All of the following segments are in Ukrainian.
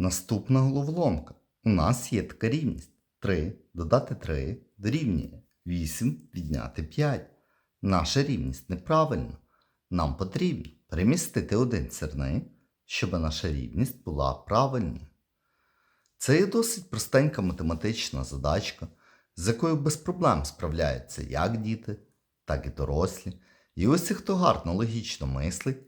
Наступна головоломка. У нас є така рівність. 3 додати 3 дорівнює 8 відняти 5. Наша рівність неправильна. Нам потрібно перемістити один сірник, щоб наша рівність була правильною. Це є досить простенька математична задачка, з якою без проблем справляються як діти, так і дорослі. І ось хто гарно логічно мислить,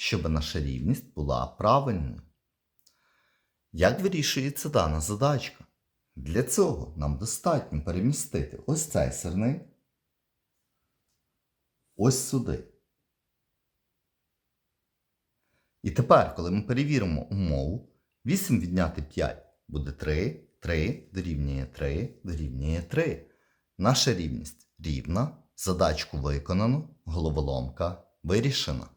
щоб наша рівність була правильною. Як вирішується дана задачка? Для цього нам достатньо перемістити ось цей сирник ось сюди. І тепер, коли ми перевіримо умову, 8 відняти 5 буде 3, 3 дорівнює 3 дорівнює 3. Наша рівність рівна, задачку виконано, головоломка вирішена.